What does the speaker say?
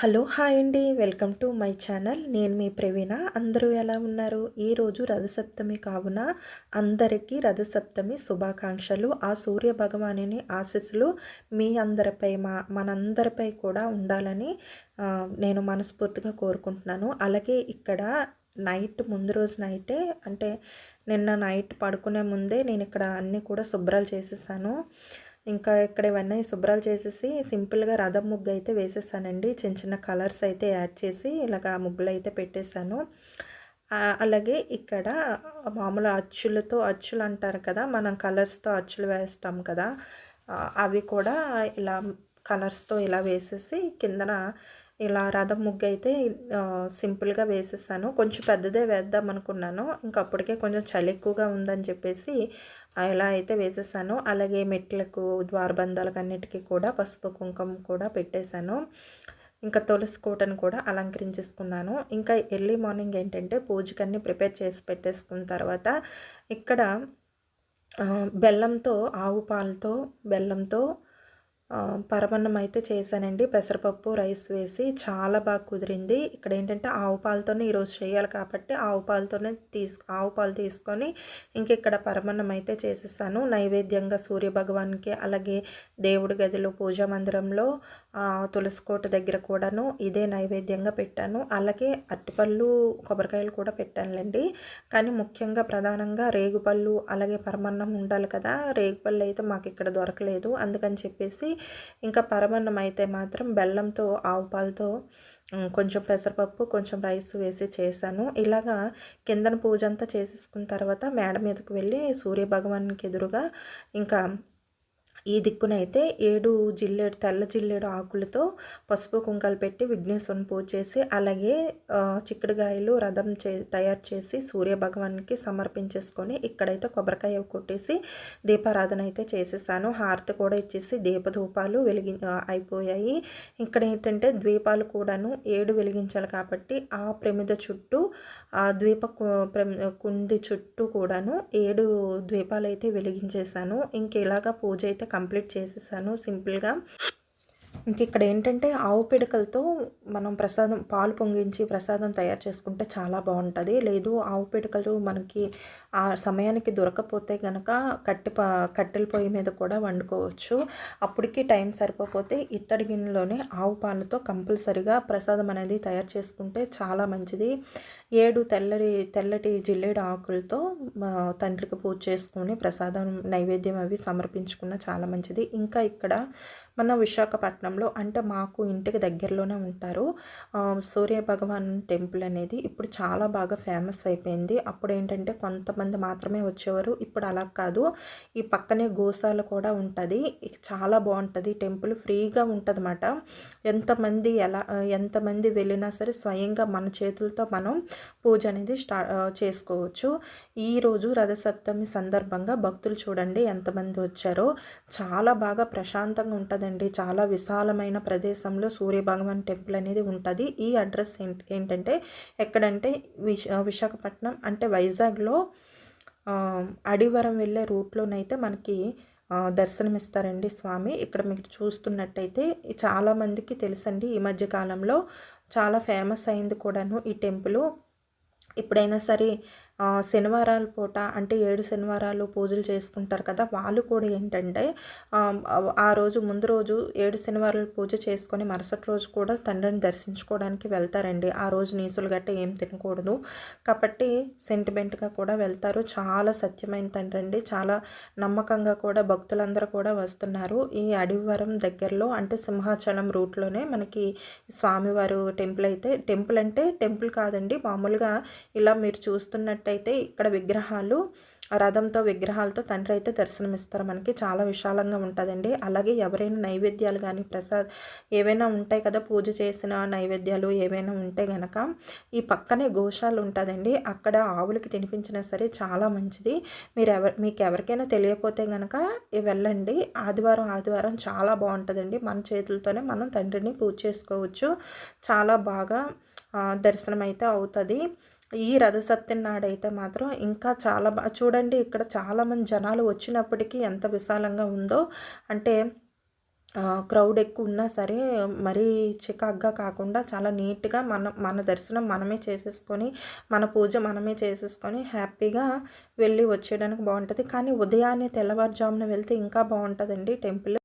Hello hi అండి. Welcome to my channel. నేను మీ ప్రవీణ. అందరూ ఎలా ఉన్నారు? ఈరోజు రథసప్తమి కావున అందరికీ రథసప్తమి శుభాకాంక్షలు. ఆ సూర్య భగవానుని ఆశీస్సులు మీ అందరిపై మా మనందరిపై కూడా ఉండాలని నేను మనస్ఫూర్తిగా కోరుకుంటున్నాను. అలాగే ఇక్కడ నైట్ ముందు రోజు నైటే అంటే నిన్న నైట్ పడుకునే ముందే నేను ఇక్కడ అన్నీ కూడా శుభ్రాలు చేసేసాను. ఇంకా ఇక్కడ ఇవన్నీ శుభ్రాలు చేసేసి సింపుల్గా రథం ముగ్గు అయితే వేసేసానండి. చిన్న చిన్న కలర్స్ అయితే యాడ్ చేసి ఇలాగ ముగ్గులు అయితే పెట్టేశాను అలాగే ఇక్కడ మామూలు అచ్చులతో అచ్చులు అంటారు కదా మనం కలర్స్తో అచ్చులు వేస్తాం కదా అవి కూడా ఇలా కలర్స్తో ఇలా వేసేసి కిందన ఇలా రథం ముగ్గు అయితే సింపుల్గా వేసేసాను. కొంచెం పెద్దదే వేద్దాం అనుకున్నాను. ఇంకప్పటికే కొంచెం చలి ఎక్కువగా ఉందని చెప్పేసి ఇలా అయితే వేసేసాను. అలాగే మెట్లకు ద్వారబంధాలకు అన్నిటికీ కూడా పసుపు కుంకుమ కూడా పెట్టేశాను. ఇంకా తులసి కోటను కూడా అలంకరించేసుకున్నాను. ఇంకా ఎర్లీ మార్నింగ్ ఏంటంటే పూజకన్నీ ప్రిపేర్ చేసి పెట్టేసుకున్న తర్వాత ఇక్కడ బెల్లంతో ఆవు పాలతో బెల్లంతో పరమన్నం అయితే చేశానండి. పెసరపప్పు రైస్ వేసి చాలా బాగా కుదిరింది. ఇక్కడ ఏంటంటే ఆవు పాలతోనే ఈరోజు చేయాలి కాబట్టి ఆవు పాలతోనే తీసు ఆవు పాలు తీసుకొని ఇంక ఇక్కడ పరమన్నం అయితే చేసేసాను. నైవేద్యంగా సూర్య భగవాన్కి అలాగే దేవుడి గదిలో పూజా మందిరంలో తులసికోట దగ్గర కూడాను ఇదే నైవేద్యంగా పెట్టాను. అలాగే అరటిపళ్ళు కొబ్బరికాయలు కూడా పెట్టానులేండి. కానీ ముఖ్యంగా ప్రధానంగా రేగుపళ్ళు అలాగే పరమన్నం ఉండాలి కదా రేగుపళ్ళు అయితే మాకు ఇక్కడ దొరకలేదు. అందుకని చెప్పేసి ఇంకా పరమన్నం అయితే మాత్రం బెల్లంతో ఆవు పాలతో కొంచెం పెసరపప్పు కొంచెం రైస్ వేసి చేశాను. ఇలాగా కిందన పూజ అంతా చేసేసుకున్న తర్వాత మేడ మీదకి వెళ్ళి సూర్య భగవాన్కి ఎదురుగా ఇంకా ఈ దిక్కునైతే ఏడు జిల్లేడు తెల్ల జిల్లేడు ఆకులతో పసుపు కుంకాలు పెట్టి విఘ్నేశ్వరుని పూజ చేసి అలాగే చిక్కుడుగాయలు రథం చే తయారు చేసి సూర్య భగవాన్కి సమర్పించేసుకొని ఇక్కడైతే కొబ్బరికాయ కొట్టేసి దీపారాధన అయితే చేసేసాను. హారతి కూడా ఇచ్చేసి దీపధూపాలు వెలిగి అయిపోయాయి. ఇక్కడ ఏంటంటే ద్వీపాలు కూడాను ఏడు వెలిగించాలి కాబట్టి ఆ ప్రమిద చుట్టూ ఆ ద్వీప కుండి చుట్టూ కూడాను ఏడు ద్వీపాలు అయితే వెలిగించేశాను ఇంక ఇలాగా పూజ అయితే కంప్లీట్ చేసేసాను సింపుల్గా. ఇంక ఇక్కడ ఏంటంటే ఆవు పిడకలతో మనం ప్రసాదం పాలు పొంగించి ప్రసాదం తయారు చేసుకుంటే చాలా బాగుంటుంది లేదు ఆవు పిడకలు మనకి ఆ సమయానికి దొరకపోతే కనుక కట్టె కట్టెల పొయ్యి మీద కూడా వండుకోవచ్చు. అప్పటికి టైం సరిపోతే ఇత్తడి గిన్నెలోనే ఆవు పాలతో కంపల్సరిగా ప్రసాదం అనేది తయారు చేసుకుంటే చాలా మంచిది. ఏడు తెల్లటి తెల్లటి జిల్లేడు ఆకులతో తండ్రికి పూజ చేసుకుని ప్రసాదం నైవేద్యం అవి సమర్పించుకున్న చాలా మంచిది. ఇంకా ఇక్కడ మన విశాఖపట్నం విశాఖపట్నంలో అంటే మాకు ఇంటికి దగ్గరలోనే ఉంటారు. సూర్య భగవాన్ టెంపుల్ అనేది ఇప్పుడు చాలా బాగా ఫేమస్ అయిపోయింది. అప్పుడు ఏంటంటే కొంతమంది మాత్రమే వచ్చేవారు. ఇప్పుడు అలా కాదు. ఈ పక్కనే గోశాల కూడా ఉంటుంది. చాలా బాగుంటుంది. టెంపుల్ ఫ్రీగా ఉంటుంది అన్నమాట ఎంతమంది ఎలా ఎంతమంది వెళ్ళినా సరే స్వయంగా మన చేతులతో మనం పూజ అనేది స్టార్ట్ చేసుకోవచ్చు. ఈరోజు రథసప్తమి సందర్భంగా భక్తులు చూడండి ఎంతమంది వచ్చారో. చాలా బాగా ప్రశాంతంగా ఉంటుందండి. చాలా విశాలమైన ప్రదేశంలో సూర్య భగవాన్ టెంపుల్ అనేది ఉంటుంది. ఈ అడ్రస్ ఏంటంటే ఎక్కడంటే విశ విశాఖపట్నం అంటే వైజాగ్లో అడివరం వెళ్ళే రూట్లోనైతే మనకి దర్శనమిస్తారండి స్వామి. ఇక్కడ మీకు చూస్తున్నట్టయితే చాలామందికి తెలుసండి ఈ మధ్య కాలంలో చాలా ఫేమస్ అయింది కూడాను ఈ టెంపుల్. ఎప్పుడైనా సరే శనివారాల పూట అంటే ఏడు శనివారాలు పూజలు చేసుకుంటారు కదా వాళ్ళు కూడా ఏంటంటే ఆ రోజు ముందు రోజు ఏడు శనివారాలు పూజ చేసుకొని మరుసటి రోజు కూడా తండ్రిని దర్శించుకోవడానికి వెళ్తారండి. ఆ రోజు నీసులు గట్ట ఏం తినకూడదు. కాబట్టి సెంటిమెంట్గా కూడా వెళ్తారు. చాలా సత్యమైన తండ్రి అండి చాలా నమ్మకంగా కూడా భక్తులందరూ కూడా వస్తున్నారు. ఈ అడవివరం దగ్గరలో అంటే సింహాచలం రూట్లోనే మనకి స్వామివారు టెంపుల్ అయితే టెంపుల్ అంటే టెంపుల్ కాదండి. మామూలుగా ఇలా మీరు చూస్తున్నట్టు అయితే ఇక్కడ విగ్రహాలు రథంతో విగ్రహాలతో తండ్రి అయితే దర్శనమిస్తారు. మనకి చాలా విశాలంగా ఉంటుందండి. అలాగే ఎవరైనా నైవేద్యాలు కానీ ప్రసాద్ ఏవైనా ఉంటాయి కదా పూజ చేసిన నైవేద్యాలు ఏవైనా ఉంటే గనక ఈ పక్కనే గోశాలు ఉంటుందండి. అక్కడ ఆవులకి తినిపించినా సరే చాలా మంచిది. మీరు ఎవరు మీకు ఎవరికైనా తెలియపోతే కనుక వెళ్ళండి. ఆదివారం ఆదివారం చాలా బాగుంటుందండి. మన చేతులతోనే మనం తండ్రిని పూజ చేసుకోవచ్చు. చాలా బాగా దర్శనం అయితే అవుతుంది. ఈ రథసప్తమి నాడైతే మాత్రం ఇంకా చాలా బాగా చూడండి ఇక్కడ చాలామంది జనాలు వచ్చినప్పటికీ ఎంత విశాలంగా ఉందో అంటే క్రౌడ్ ఎక్కువ ఉన్నా సరే మరీ చికాగ్గా కాకుండా చాలా నీట్గా మన మన దర్శనం మనమే చేసేసుకొని మన పూజ మనమే చేసేసుకొని హ్యాపీగా వెళ్ళి వచ్చేయడానికి బాగుంటుంది. కానీ ఉదయాన్నే తెల్లవారుజామున వెళ్తే ఇంకా బాగుంటుందండి టెంపుల్.